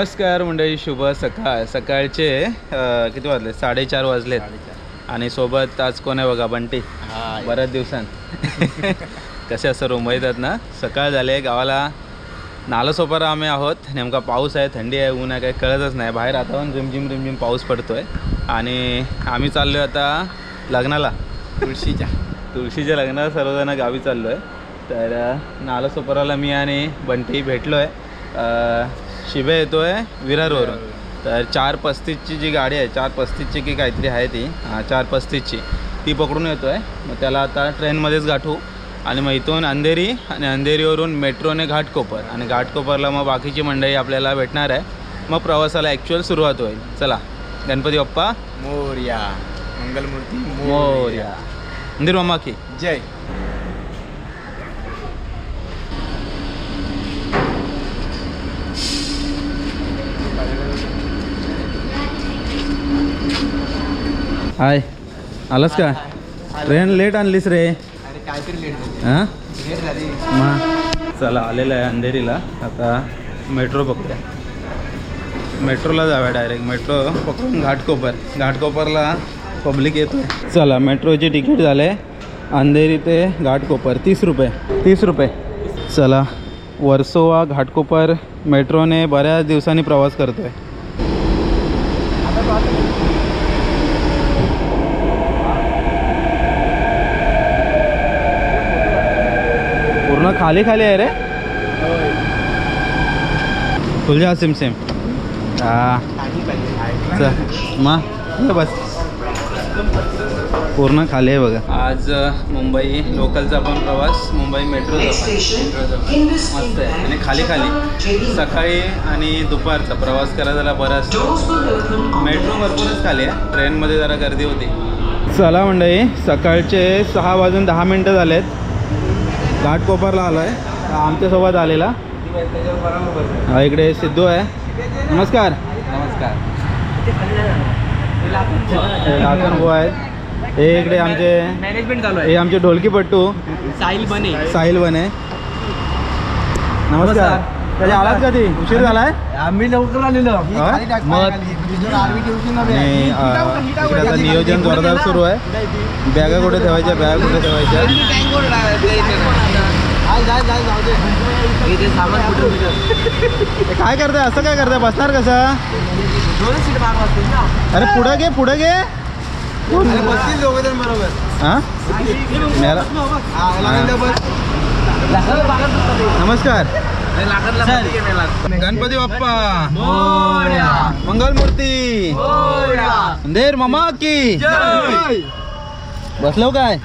नमस्कार मंडळी शुभ सकाळ. सकाळचे किती वाजले? साडेचार वाजलेत. आणि सोबत आज कोण आहे बघा? बंटी. बऱ्याच दिवसांत कसे असं रूम येतात ना? सकाळ झाले गावाला नालासोपारा आम्ही आहोत. नेमका पाऊस आहे थंडी आहे ऊन आहे काही कळतच नाही. बाहेर आता पण रिमझिम रिमझिम पाऊस पडतोय. आणि आम्ही चाललो आहे आता लग्नाला. तुळशीच्या. तुळशीच्या लग्नाला सर्वजण गावी चाललो आहे तर नालासोपाराला मी आणि बंटी भेटलो आहे शिबे येतो आहे विरारवरून. तर चार पस्तीसची जी गाडी आहे चार पस्तीसची की काहीतरी आहे ती. हां चार पस्तीसची. ती पकडून येतो आहे मग त्याला आता ट्रेनमध्येच गाठू. आणि मग इथून अंधेरी आणि अंधेरीवरून मेट्रोने घाटकोपर. आणि घाटकोपरला मग बाकीची मंडळी आपल्याला भेटणार आहे. मग प्रवासाला ॲक्च्युअल सुरुवात होईल. चला गणपती बाप्पा. मोर्या. मंगलमूर्ती मोर्या. मंदिर मामा की? जय. हाय. आलास का? ट्रेन लेट आणलीस रे. हां? मग चला आलेलं आहे अंधेरीला. आता मेट्रो बघूया मेट्रोला जाऊया डायरेक्ट मेट्रो पकडून घाटकोपर. घाटकोपरला पब्लिक येतो चला मेट्रोची तिकीट झाले. अंधेरी ते घाटकोपर. तीस रुपये. तीस रुपये. चला वर्सोवा घाटकोपर मेट्रोने बऱ्याच दिवसांनी प्रवास करतो आहे खाली खाली आहे रे. तुझ्या सेम सेम. हा चल मग बस. पूर्ण खाली आहे बघा. आज मुंबई लोकलचा पण प्रवास मुंबई मेट्रोचा पण. मस्त आहे. आणि खाली खाली. सकाळी आणि दुपारचा प्रवास करायला जरा बराच मेट्रो भरपूरच खाली आहे. ट्रेनमध्ये जरा गर्दी होती. चला मंडळी सकाळचे सहा वाजून दहा मिनटं झालेत. घाटकोपरला आलो आहे आमच्यासोबत आलेला. हा इकडे सिद्धू आहे. नमस्कार. नमस्कार. हे लाखन भाऊ आहेत. हे इकडे आमचे मॅनेजमेंट चालू हे आमचे ढोलकीपट्टू साहिल बने. साहिल बने. नमस्कार. त्याच्या आलात कधी उशीर झालाय? आम्ही लवकर आलेलो? मग? इकडे आता नियोजन जोरदार सुरू आहे. बॅगा कुठे ठेवायच्या? बॅगा कुठे ठेवायच्या? काय करताय? असं काय करताय? बसणार कसं अरे पुढं घे पुढं घे. हां? नमस्कार. गणपती बाप्पा. मंगलमूर्ती. अंधेर मामा की. बसलो काय?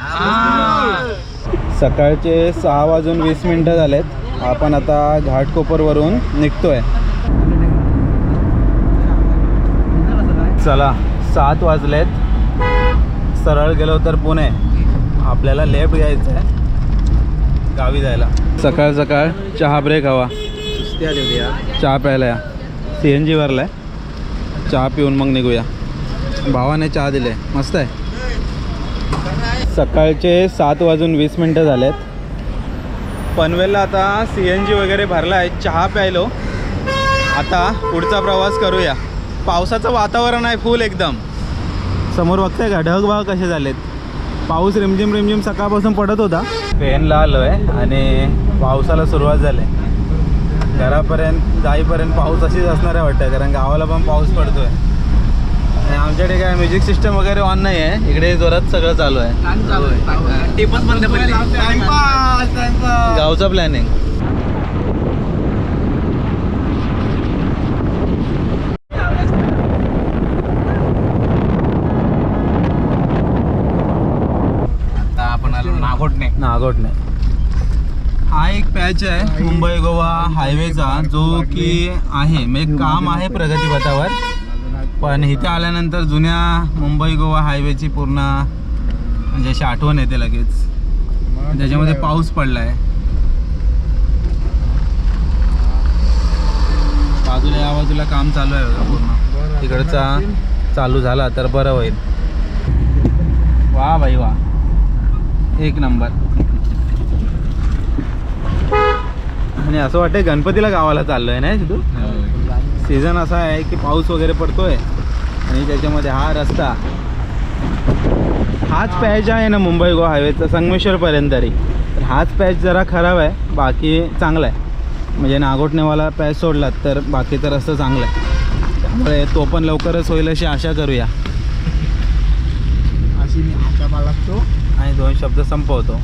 सकाळचे सहा वाजून वीस मिनटं झालेत. आपण आता घाटकोपरवरून निघतोय. चला सात वाजलेत. सरळ गेलो तर पुणे. आपल्याला लेफ्ट घ्यायचं आहे. गावी जायला. सकाळ सकाळ चहा ब्रेक हवा. चहा प्यायला या. सी एन जीवरला आहे चहा पिऊन मग निघूया. भावाने चहा दिले. मस्त आहे. सकाळचे सात वाजून वीस मिनटं झालेत. पनवेलला आता सी एन जी वगैरे भरला आहे चहा प्यायलो. आता पुढचा प्रवास करूया. पावसाचं वातावरण आहे फुल एकदम. समोर बघताय का ढग बघा कसे झालेत? पाऊस रिमझिम रिमझिम सकाळपासून पडत होता. पेनला आलो आहे आणि पावसाला सुरुवात झाली. घरापर्यंत जाईपर्यंत पाऊस अशीच असणार आहे वाटतं कारण गावाला पण पाऊस पडतो आहे आमच्याकडे काय म्युझिक सिस्टम वगैरे ऑन नाही आहे. इकडे जोरात सगळं चालू आहे. टेपच बंद गावचं प्लॅनिंग आता आपण आलो नागोटने नागोटणे. हा एक पॅच आहे मुंबई गोवा हायवेचा जो की आहे. म्हणजे काम आहे प्रगतीपथावर. पण इथे आल्यानंतर जुन्या मुंबई गोवा हायवेची पूर्ण म्हणजे अशी आठवण येते लगेच. त्याच्यामध्ये पाऊस पडला आहे बाजूला या बाजूला काम चालू आहे बघा पूर्ण. तिकडचा चालू झाला तर बरं होईल. वा भाई वा. एक नंबर. आणि असं वाटतंय गणपतीला गावाला चाललोय ना तू सीझन असा आहे की पाऊस वगैरे पडतोय आणि त्याच्यामध्ये हा रस्ता हाच पॅच आहे ना मुंबई गोवा हायवेचा संगमेश्वरपर्यंत तरी. तर हाच पॅच जरा खराब आहे बाकी चांगला आहे. म्हणजे नागोठणेवाला पॅच सोडलात तर बाकीचा रस्ता चांगला आहे. त्यामुळे तो पण लवकरच होईल अशी आशा करूया. अशी मी आशा बाळगतो आणि दोन शब्द संपवतो.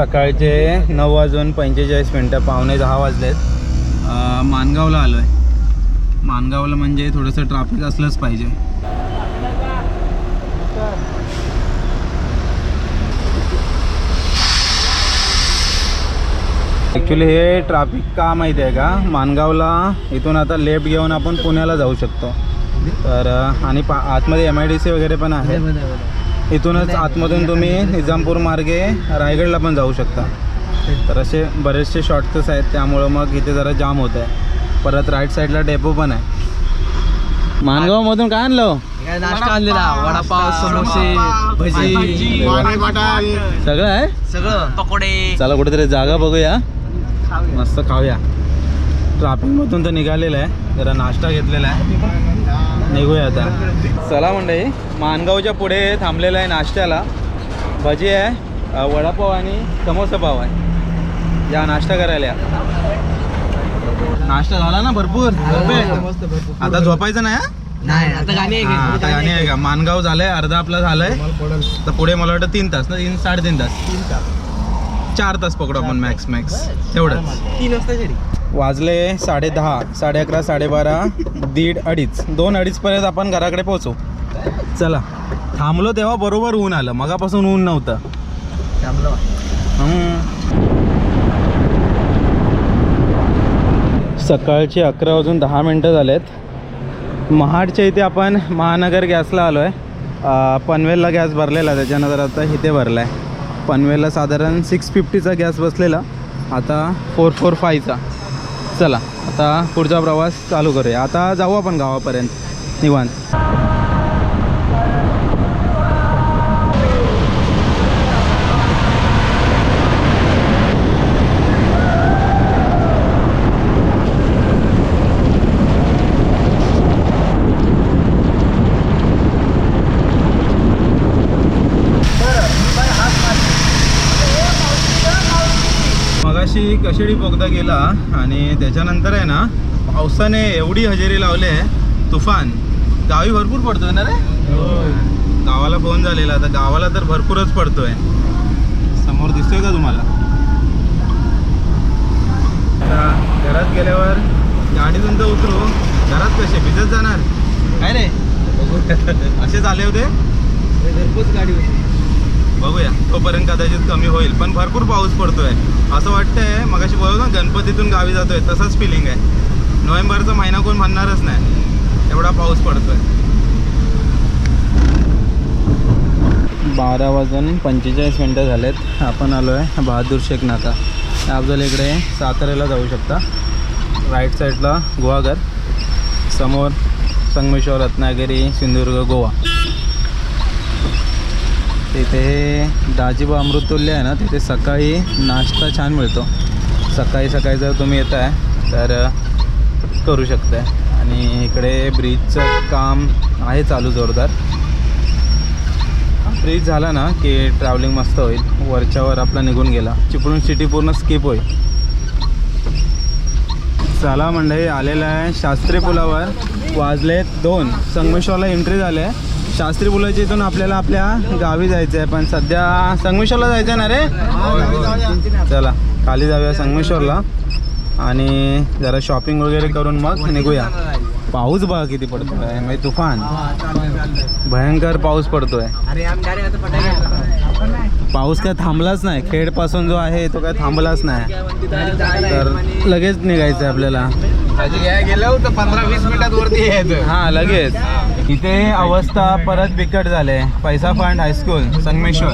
सकाळचे नऊ वाजून पंचेचाळीस मिनटं पावणे दहा वाजलेत. मानगावला आलो आहे मानगावला म्हणजे थोडंसं ट्राफिक असलंच पाहिजे. ॲक्च्युली हे ट्राफिक का माहिती आहे का? मानगावला इथून आता लेफ्ट घेऊन आपण पुण्याला जाऊ शकतो. तर आणि पा आतमध्ये एम आय डी सी वगैरे पण आहे. इथूनच आतमधून तुम्ही निजामपूर मार्गे रायगडला पण जाऊ शकता. तर असे बरेचसे शॉर्टकट्स आहेत त्यामुळं मग इथे जरा जाम होत आहे. परत राईट साईडला डेपो पण आहे. मानगावमधून काय आणलं? नाश्ता आणलेला वडापाव समोसे भजी. सगळं आहे? सगळं. पकोडे. चला कुठेतरी जागा बघूया. मस्त खाऊया. ट्रॅफिकमधून तर निघालेलं आहे. जरा नाश्ता घेतलेला आहे. निघूया आता. चला मंडळी मानगावच्या पुढे थांबलेलं आहे नाश्त्याला. भजी आहे वडापाव आणि समोसा पाव आहे. या नाश्ता करायला. नाश्ता झाला ना भरपूर? मस्त भरपूर. आता झोपायचं नाही हा? नाही आता गाणी हा, आता गाणी आहे का? मानगाव झालंय अर्धा आपला झालंय. तर पुढे मला वाटतं तीन तास ना तीन साडेतीन तास. चार तास पकडू आपण मॅक्स मॅक्स तेवढंच. तीन वाजता वाजले साडे दहा साडे अकरा साडेबारा दीड अडीच. दोन अडीचपर्यंत आपण घराकडे पोहोचू. चला. थांबलो तेव्हा बरोबर ऊन आलं. मगापासून ऊन नव्हतं. हम्म. सकाळचे अकरा वाजून दहा मिनटं झालेत. महाडच्या इथे आपण महानगर गॅसला आलो आहे पनवेलला गॅस भरलेला. त्याच्यानंतर आता इथे भरला आहे पनवेलला साधारण सिक्स फिफ्टीचा गॅस बसलेला. आता फोर फोर फायचा चला आता पुढचा प्रवास चालू करूया. आता जाऊ आपण गावापर्यंत निवांत. कशेडी बोगदा गेला आणि त्याच्यानंतर आहे ना पावसाने एवढी हजेरी लावली आहे तुफान. गावी भरपूर पडतोय ना रे? गावाला फोन झालेला आता गावाला तर भरपूरच पडतोय. समोर दिसतोय का तुम्हाला? घरात गेल्यावर गाडीतून तर उतरू. घरात कसे? भिजत जाणार? काय रे? असेच आले होते? घरपोच गाडी होती. बघूया. तोपर्यंत कदाचित कमी होईल पण भरपूर पाऊस पडतोय. असं वाटतंय मगाशी बोलतो ना गणपतीतून गावी जातोय तसंच फिलिंग आहे. नोव्हेंबरचा महिना कोण म्हणणारच नाही. एवढा पाऊस पडतोय. बारा वाजून पंचेचाळीस मिनटं झालेत. आपण आलो आहे बहादूर शेख नाका. आपल्याला इकडे साताऱ्याला जाऊ शकता. राईट साईडला गुहागर. समोर संगमेश्वर रत्नागिरी सिंधुदुर्ग गोवा. तिथे दाजीबा अमृतुल्य आहे ना तिथे सकाळी नाश्ता छान मिळतो. सकाळी सकाळी जर तुम्ही येत आहे तर करू शकताय. आणि इकडे ब्रिजचं काम आहे चालू जोरदार. ब्रिज झाला ना की ट्रॅव्हलिंग मस्त होईल. वरच्यावर आपला निघून गेला. चिपळूण सिटी पूर्ण स्किप होईल. चला मंडळी आलेलं आहे शास्त्री पुलावर. वाजले दोन. संगमेश्वरला एंट्री झाले शास्त्री पुलाच्या इथून आपल्याला आपल्या गावी जायचं आहे पण सध्या संगमेश्वरला जायचं आहे ना रे? चला खाली जाऊया संगमेश्वरला. आणि जरा शॉपिंग वगैरे करून मग निघूया. पाऊस बघा किती पडतोय म्हणजे तुफान. भयंकर पाऊस पडतोय. पाऊस काय थांबलाच नाही. खेडपासून जो आहे तो काय थांबलाच नाही. तर लगेच निघायचं आहे आपल्याला. गेलो होतं पंधरा वीस मिनिटात वरती यायचं हां लगेच. इथे अवस्था परत बिकट झाले. पैसा फंड हायस्कूल संगमेश्वर.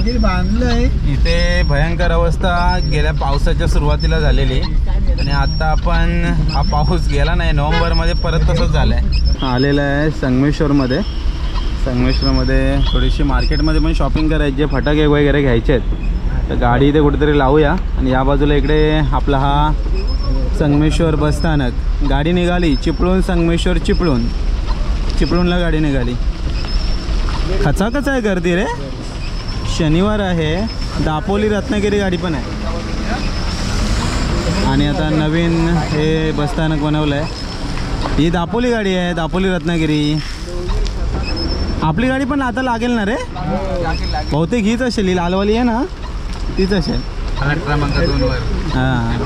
इथे भयंकर अवस्था गेल्या पावसाच्या सुरुवातीला झालेली. आणि आता आपण हा पाऊस गेला नाही नोव्हेंबरमध्ये परत तसंच झालं आहे आलेलं आहे संगमेश्वरमध्ये. संगमेश्वरमध्ये थोडीशी मार्केटमध्ये पण शॉपिंग करायची फटाके वगैरे घ्यायचे आहेत. तर गाडी इथे कुठेतरी लावूया. आणि या बाजूला इकडे आपला हा संगमेश्वर बसस्थानक गाडी निघाली चिपळूण संगमेश्वर चिपळूण. चिपळूणला गाडी निघाली. खचाखच आहे गर्दी रे. शनिवार आहे. दापोली रत्नागिरी गाडी पण आहे. आणि आता नवीन हे बसस्थानक बनवलं आहे ही दापोली गाडी आहे दापोली रत्नागिरी. आपली गाडी पण आता लागेल ना रे? बहुतेक हीच असेल ही लालवाली आहे ना? तीच असेल. हां.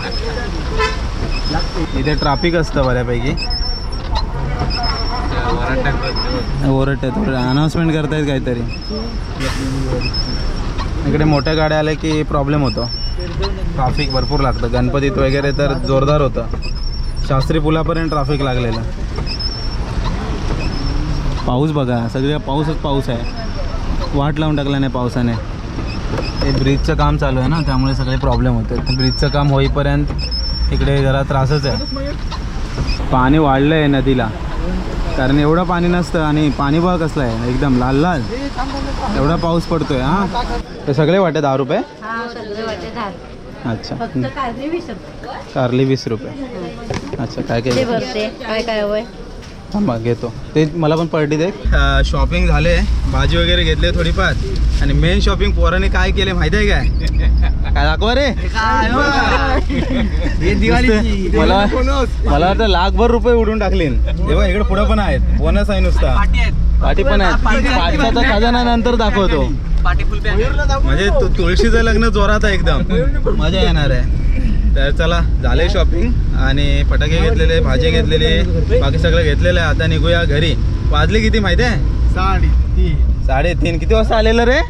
इथे ट्राफिक असतं बऱ्यापैकी. ओरट आहे थोडं अनाऊन्समेंट करतायत काहीतरी. इकडे मोठ्या गाड्या आल्या की प्रॉब्लेम होतो. ट्राफिक भरपूर लागतं. गणपतीत वगैरे तर जोरदार होतं. शास्त्री पुलापर्यंत ट्राफिक लागलेलं. पाऊस बघा सगळे पाऊसच पाऊस आहे. वाट लावून टाकला नाही पावसाने. हे ब्रिजचं काम चालू आहे ना त्यामुळे सगळे प्रॉब्लेम होते ब्रिजचं काम होईपर्यंत इकडे जरा त्रासच आहे. पाणी वाढलं आहे नदीला. कारण एवढं पाणी नसतं आणि पाणी बघा कसलं आहे. एकदम लाल लाल. एवढा पाऊस पडतोय हा? ते सगळे वाटे दहा रुपये? हा अच्छा. कारली वीस रुपये. अच्छा काय काय थांबा घेतो. ते मला पण पलटी दे. शॉपिंग झाले भाजी वगैरे घेतले थोडीफार. आणि मेन शॉपिंग पोराने काय केले माहिती आहे काय? काय दाखवा रे. मला मला वाटतं लाखभर रुपये उडून टाकले तेव्हा इकडे पुढे पण आहेत. बोनस आहे नुसता. पाठी पण आहेत. पाचशाचा खजाना नंतर दाखवतो. म्हणजे तुळशीचं लग्न जोरात आहे एकदम. मजा येणार आहे. तर चला झाले शॉपिंग आणि फटाके घेतलेले भाजी घेतलेली बाकी सगळं घेतलेलं आहे. आता निघूया घरी. वाजले किती माहिती आहे साडी तीन साडेतीन. किती वाजता आलेलं रे?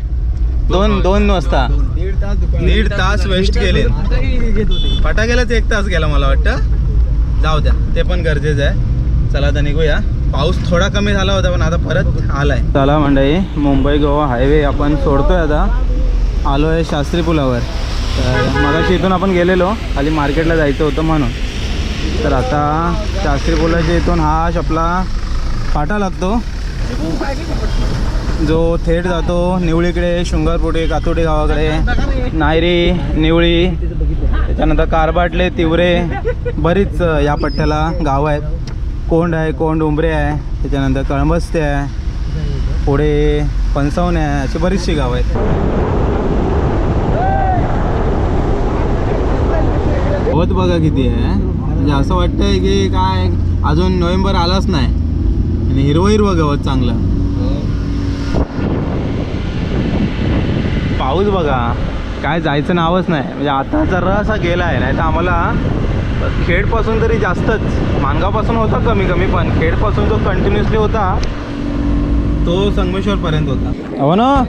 दोन दोन वाजता. दीड तास दीड तास वेस्ट केले. घेत होते. फटाक्यालाच एक तास गेला मला वाटतं. जाऊ द्या. ते पण गरजेचं आहे. चला आता निघूया. पाऊस थोडा कमी झाला होता पण आता परत आलाय. चला मंडळी मुंबई गोवा हायवे आपण सोडतोय आता. आलो आहे शास्त्री पुलावर. तर मगाशी इथून आपण गेलेलो. खाली मार्केटला जायचं होतं म्हणून. तर आता शास्त्री पुलाच्या इथून हा आपला फाटा लागतो. जो थेट जातो निवळीकडे शृंगारपुटे कातोडी गावाकडे. नायरी निवळी त्याच्यानंतर कारबाटले तिवरे बरीच या पट्ट्याला गावं आहेत. कोंड आहे कोंड उंबरे आहे त्याच्यानंतर कळंबस्ते आहे पुढे पंचावणे आहे अशी बरीचशी गावं आहेत. गवत बघा किती आहे. म्हणजे असं वाटतंय की काय अजून नोव्हेंबर आलाच नाही. आणि हिरवं हिरवं गवत चांगलं. पाऊस बघा. काय जायचं नावच नाही. म्हणजे आता जरा असा गेला आहे. नाही तर आम्हाला खेडपासून तरी जास्तच. मानगावपासून होता कमी कमी पण खेडपासून जो कंटिन्युअसली होता. तो संगमेश्वरपर्यंत होता. हो ना.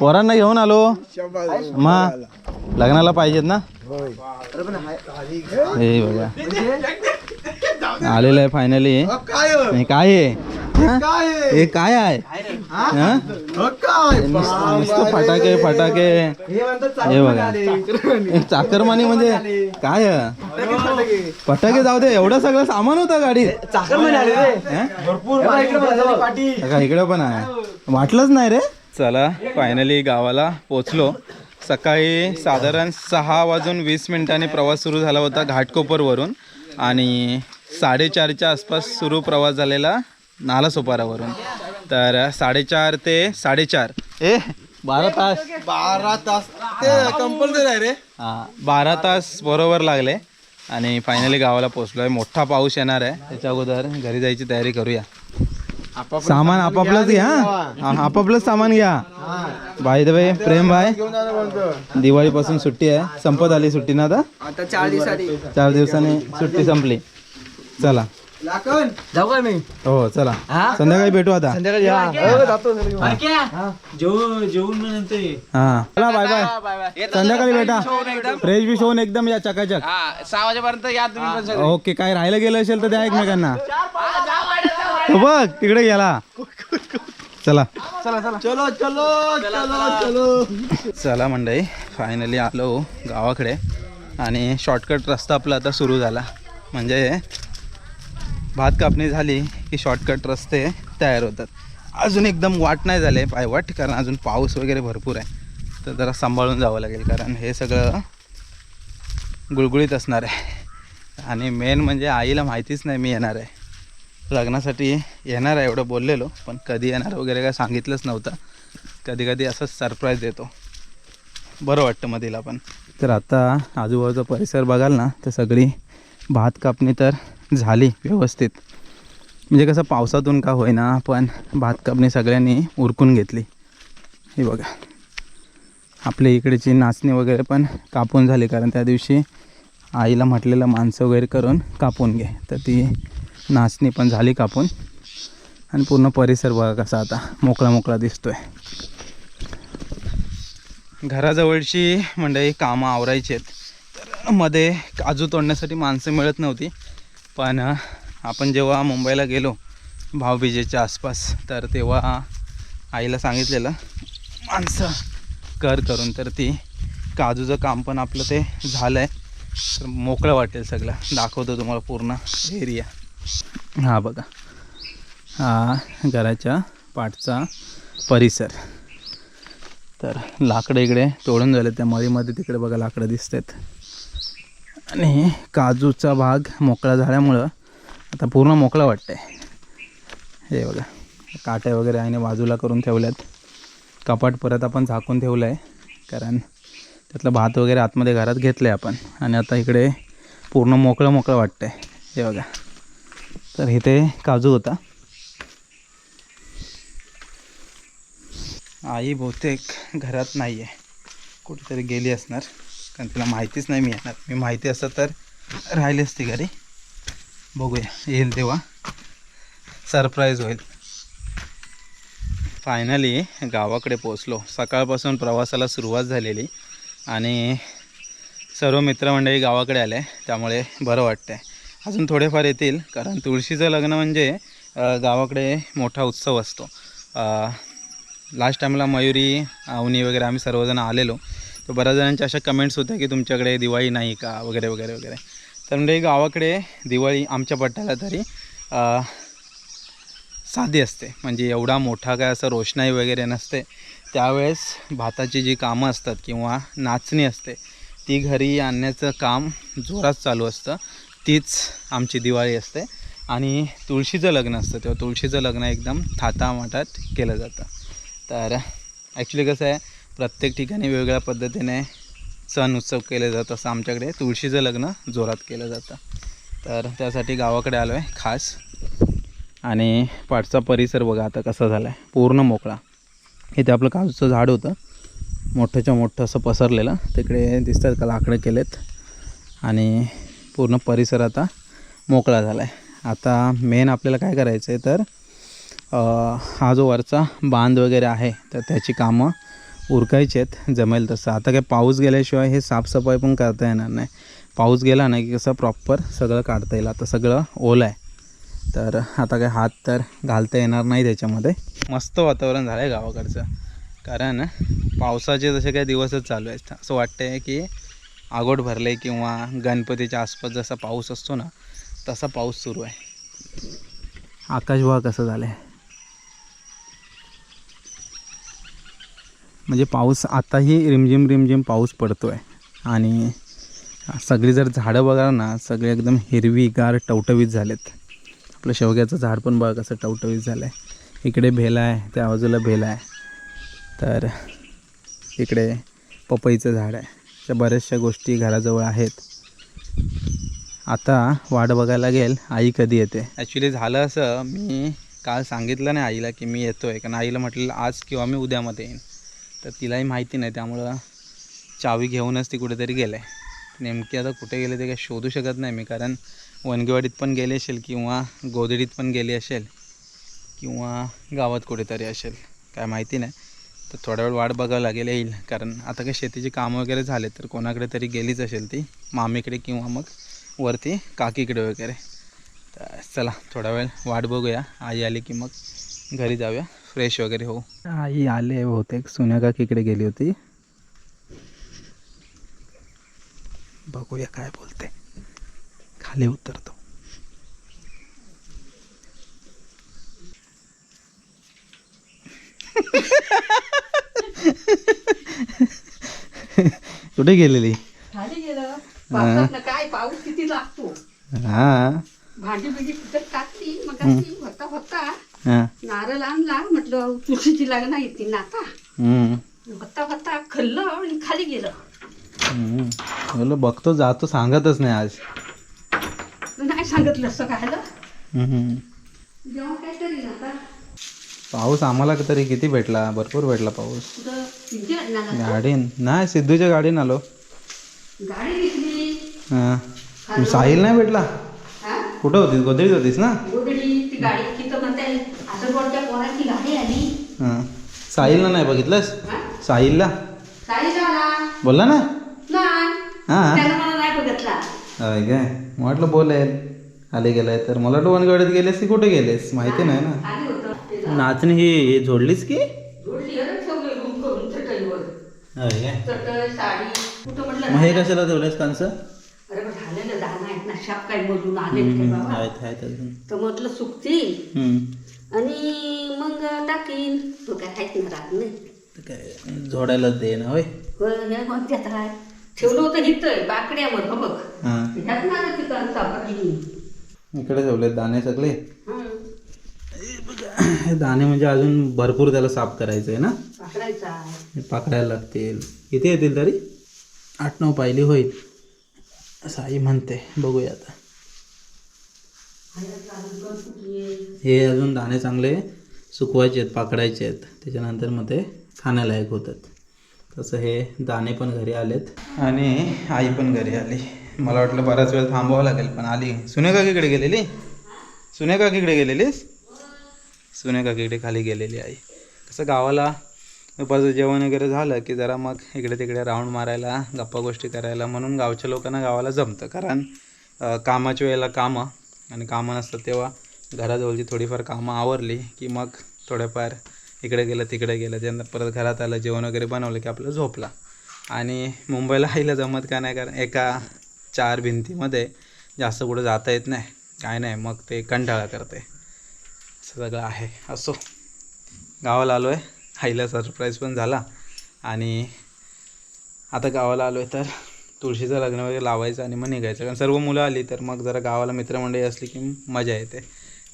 पोरांना घेऊन आलो. मग लग्नाला पाहिजेत ना? हे बघा. आलेलं आहे फायनली काय काय आहे? हा? काय हे काय आहे? हा? काय? नुसतं नुसतं फटाके फटाके. हे बघा. चाकरमानी म्हणजे काय? फटाके जाऊ दे एवढं सगळं सामान होतं गाडीत? बघा, इकडे पण आहे. वाटलंच नाही रे? चला फायनली गावाला पोचलो. सकाळी साधारण सहा वाजून वीस मिनिटांनी प्रवास सुरू झाला होता घाटकोपरवरून. आणि साडेचारच्या आसपास सुरू प्रवास झालेला नालासोपारावरून. तर साडेचार ते साडेचार. ए बारा तास. बारा तास. ते कंपल्सरी आहे रे. हां बारा तास बरोबर लागले. आणि फायनली गावाला पोचलो आहे मोठा पाऊस येणार आहे. त्याच्या अगोदर घरी जायची तयारी करूया. सामान आपापलंच घ्या आपापलंच सामान घ्या. बाय द प्रेम भाई दिवाळीपासून सुट्टी आहे. संपत आली सुट्टी ना आता? आता चार दिवसांनी. चार दिवसांनी सुट्टी संपली. चला. लाकण जाऊ का मी? हो चला. संध्याकाळी भेटू आता. संध्याकाळी या. जातो हा. चला बाय बाय संध्याकाळी भेटा. फ्रेश बिश होऊन एकदम या चकाचक. सहा वाजेपर्यंत या तुम्ही पण ओके काय राहायला गेलं असेल तर द्या एकमेकांना. तो बघ तिकडे गेला. चला. चलो चलो. चलो चलो चला मंडळी फायनली आलो गावाकडे. आणि शॉर्टकट रस्ता आपला आता सुरू झाला. म्हणजे भात कापणी झाली की शॉर्टकट रस्ते तयार होतात. अजून एकदम वाट नाही झाले पायवाट कारण अजून पाऊस वगैरे भरपूर आहे. तर जरा सांभाळून जावं लागेल कारण हे सगळं गुळगुळीत असणार आहे. आणि मेन म्हणजे आईला माहितीच नाही मी येणार आहे. लग्नासाठी येणार आहे एवढं बोललेलो पण कधी येणार वगैरे काय सांगितलंच नव्हतं. कधी कधी असंच सरप्राईज देतो. बरं वाटतं मग तिला पण. तर आता आजूबाजूचा परिसर बघाल ना तर सगळी भात कापणी तर झाली व्यवस्थित. म्हणजे कसं पावसातून का होईना पण भात कापणी सगळ्यांनी उरकून घेतली. हे बघा. आपल्या इकडची नाचणी वगैरे पण कापून झाली कारण त्या दिवशी आईला म्हटलेलं माणसं वगैरे करून कापून घे. तर ती नाचणी पण झाली कापून. आणि पूर्ण परिसर बघा कसा आता मोकळा मोकळा दिसतोय. घराजवळची मंडळी कामं आवरायची आहेत. तर मध्ये काजू तोडण्यासाठी माणसं मिळत नव्हती. पण आपण जेव्हा मुंबईला गेलो भाऊबीजेच्या आसपास तर तेव्हा आईला सांगितलेलं माणसं कर करून तर ती काजूचं काम पण आपलं ते झालं आहे तर मोकळं वाटेल सगळं. दाखवतो तुम्हाला पूर्ण एरिया. हा बघा. हा घराच्या पाठचा परिसर. तर लाकडं इकडे तोडून झाले त्या मधीमध्ये तिकडे बघा लाकडं दिसत आहेत आणि काजूचा भाग मोकळा झाल्यामुळं आता पूर्ण मोकळा आहे हे बघा काटे वगैरे आईने बाजूला करून ठेवल्यात. कपाट परत आपण झाकून ठेवलं आहे कारण त्यातलं भात वगैरे आतमध्ये घरात घेतलं आहे आपण. आणि आता इकडे पूर्ण मोकळं मोकळं वाटतं आहे हे बघा तर इथे काजू होता. आई बहुतेक घरात नाही आहे कुठेतरी गेली असणार. कारण तिला माहितीच नाही मी येणार. मी माहिती असतं तर राहिली असती घरी. बघूया. येईल तेव्हा. सरप्राईज होईल. फायनली गावाकडे पोचलो सकाळपासून प्रवासाला सुरुवात झालेली आणि सर्व मित्रमंडळी गावाकडे आले. त्यामुळे बरं वाटतं आहे अजून थोडेफार येतील कारण तुळशीचं लग्न म्हणजे गावाकडे मोठा उत्सव असतो. लास्ट टाईमला मयुरी अवनी वगैरे आम्ही सर्वजण आलेलो. तर बऱ्याच जणांच्या अशा कमेंट्स होत्या की तुमच्याकडे दिवाळी नाही का? वगैरे वगैरे वगैरे. तर म्हणजे गावाकडे दिवाळी आमच्या पट्ट्याला तरी साधी असते. म्हणजे एवढा मोठा काय असं रोषणाई वगैरे नसते. त्यावेळेस भाताची जी कामं असतात किंवा नाचणी असते ती घरी आणण्याचं काम जोरात चालू असतं. तीच आमची दिवाळी असते. आणि तुळशीचं लग्न असतं. तेव्हा तुळशीचं लग्न एकदम थातामाटात केलं जातं. तर ॲक्च्युली कसं आहे प्रत्येक ठिकाणी वेगवेगळ्या पद्धतीने सण उत्सव केले जात असं आमच्याकडे तुळशीचं लग्न जोरात केलं जातं. तर त्यासाठी गावाकडे आलो आहे खास. आणि पाठचा परिसर बघा आता कसा झाला आहे पूर्ण मोकळा. इथे आपलं काजूचं झाड होतं. मोठंच्या मोठं असं पसरलेलं. तिकडे दिसतात का लाकडं केलेत. आणि पूर्ण परिसर आता मोकळा झाला आहे आता मेन आपल्याला काय करायचं आहे तर हा जो वरचा बांध वगैरे आहे तर त्याची कामं उरकायचे आहेत. जमेल तसं. आता काय पाऊस गेल्याशिवाय हे साफसफाई पण करता येणार नाही. पाऊस गेला ना की कसं प्रॉपर सगळं काढता येईल. आता सगळं ओलं आहे. तर आता काय हात तर घालता येणार नाही त्याच्यामध्ये. मस्त वातावरण झालं आहे गावाकडचं. कारण पावसाचे जसे काही दिवसच चालू आहेत. असं वाटतं आहे की आगोट भरले किंवा गणपतीच्या आसपास जसा पाऊस असतो ना तसा पाऊस सुरू आहे. आकाश कसं झालं आहे म्हणजे पाऊस आताही रिमझिम रिमझिम पाऊस पडतो आहे आणि सगळी जर झाडं बघा ना सगळे एकदम हिरवीगार टवटवीत झालेत. आपलं शेवग्याचं झाड पण बघा कसं टवटवीत झालं आहे इकडे भेला आहे त्या बाजूला भेला आहे. तर इकडे पपईचं झाड आहे. अशा बऱ्याचशा गोष्टी घराजवळ आहेत. आता वाट बघायला लागेल आई कधी येते? ॲक्च्युली झालं असं मी काल सांगितलं नाही आईला की मी येतो आहे कारण आईला म्हटलेलं आज किंवा मी उद्यामध्ये येईन. तर तिलाही माहिती नाही त्यामुळं चावी घेऊनच ती कुठेतरी गेलं आहे नेमकी आता कुठे गेले ते काही शोधू शकत नाही मी कारण वनगेवाडीत पण गेली असेल किंवा गोदडीत पण गेली असेल किंवा गावात कुठेतरी असेल काय माहिती नाही. तर थोडा वेळ वाट बघावं लागेल येईल. कारण आता काही शेतीची कामं वगैरे झाले तर कोणाकडे तरी गेलीच असेल ती मामीकडे किंवा मग वरती काकीकडे वगैरे. तर चला थोडा वेळ वाट बघूया आई आली की मग घरी जाऊया. फ्रेश वगैरे होऊ आई आले बहुतेक. सोन्या काकीकडे गेली होती. बघूया काय बोलते. खाली उतरतो. कुठे गेलेली? खाली गेलं. पावसात काय पाऊस किती लागतो? हा. भाजी बिजी कुठे टाकली? मग होता होता हा नारळ आणला म्हटलं तुळशीची लग्न येते ना आता. होता होता खाल्लं आणि खाली गेलं. बघतो जातो सांगतच नाही आज. नाही सांगितलं असं खायला. जेव्हा काय तरी आता पाऊस आम्हाला तरी किती भेटला? भरपूर भेटला पाऊस. गाडीन नाही सिद्धूच्या गाडीन आलो. गाडी साहिल नाही भेटला? हा? कुठं होतीस? गोदडीत होतीस ना गोदडी ती गाडी तिथं म्हणते असं कोणत्या कोणाची गाडी आली. हा. साहिलला नाही बघितलंस? हा? साहिलला? साडी झाला बोलला ना? नाही हा. त्यानं मला नाही बघितला. होय काय? म्हटलं बोलेल आले गेलाय तर. मला वाटलं वनगडीत गेलेस की कुठे गेलेस? माहिती नाही ना. नाचणी ही जोडलीस की? जोडली अरे ठेवले रूम करून चटईवर. होय काय? चटई साडी कुठं म्हटलं मग हे कशाला ठेवलेस अरे पण झालेलं ना शाप काय मधून आले तर म्हटलं सुकतील. आणि मग टाकीन. तो काय आहेत ना राहत नाही. तर काय जोडायलाच दे ना होय? होय, हे कोणत्यात आहे ठेवलं होतं हिथं बाकड्यावर हो बघ. हां. ह्यात इकडे ठेवले दाणे सगळे. हं, हे दाणे म्हणजे अजून भरपूर त्याला साफ करायचं आहे ना हे पाकडायला लागतील. किती येतील तरी? आठ नऊ पायली होईल. असं आई म्हणते बघूया आता ह्यात अजून पण कुठली आहे? हे अजून दाणे चांगले सुकवायचे आहेत पाकडायचे आहेत. त्याच्यानंतर मग ते खाण्यालायक होतात. तसं हे दाणे पण घरी आलेत आणि आई पण घरी आली. मला वाटलं बराच वेळ थांबावं लागेल पण आली. सुनेकाकीकडे गेलेली? सुने काकीकडे गेलेलीस? सुने काकीकडे खाली गेलेली आई. कसं गावाला दुपारचं जेवण वगैरे झालं की जरा मग इकडे तिकडे राऊंड मारायला गप्पा गोष्टी करायला म्हणून गावच्या लोकांना गावाला जमतं. कारण कामाच्या वेळेला कामं आणि कामं नसतात तेव्हा घराजवळची थोडीफार कामं आवरली की मग थोडंफार इकडे गेलं तिकडे गेलं. त्यानंतर परत घरात आलं जेवण वगैरे बनवलं की आपलं झोपला. आणि मुंबईला आईला जमत का नाही? कारण एका चार भिंतीमध्ये जास्त कुठं जाता येत नाही. काय नाही मग ते कंटाळा करते. असं सगळं आहे. असो. गावाला आलो आहे आईला सरप्राईज पण झाला. आणि आता गावाला आलो आहे तर तुळशीचं लग्न वगैरे लावायचं आणि मग निघायचं. कारण सर्व मुलं आली तर मग जरा गावाला मित्रमंडळी असली की मजा येते.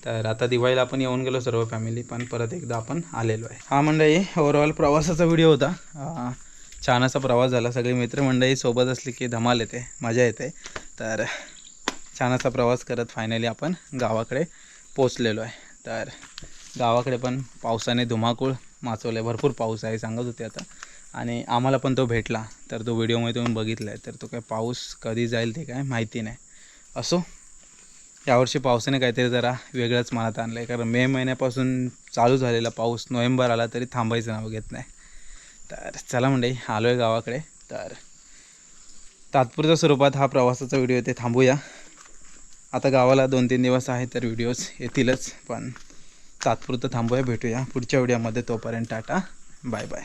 तर आता दिवाळीला आपण येऊन गेलो सर्व फॅमिली पण परत एकदा आपण आलेलो आहे. हा मंडळी ओव्हरऑल प्रवासाचा व्हिडिओ होता. छान असा प्रवास झाला. सगळी मित्रमंडळी सोबत असली की धमाल येते मजा येते. तर छान असा प्रवास करत फायनली आपण गावाकडे पोचलेलो आहे. तर गावाकडे पण पावसाने धुमाकूळ माचवलं. आहे भरपूर पाऊस आहे सांगत होते आता. आणि आम्हाला पण तो भेटला. तर तो व्हिडिओमध्ये तुम्ही बघितला आहे तर तो काय पाऊस कधी जाईल ते काय माहिती नाही. असो यावर्षी पावसाने काहीतरी जरा वेगळंच मनात आणलं आहे कारण मे महिन्यापासून चालू झालेला पाऊस नोव्हेंबर आला तरी थांबायचं नाव घेत नाही. तर चला म्हणजे आलो आहे गावाकडे. तर तात्पुरत्या स्वरूपात हा प्रवासाचा व्हिडिओ ते थांबूया. आता गावाला दोन तीन दिवस आहे तर व्हिडिओज येतीलच. पण तात्पुरतं थांबूया भेटूया. पुढच्या व्हिडिओमध्ये तोपर्यंत टाटा. Bye bye.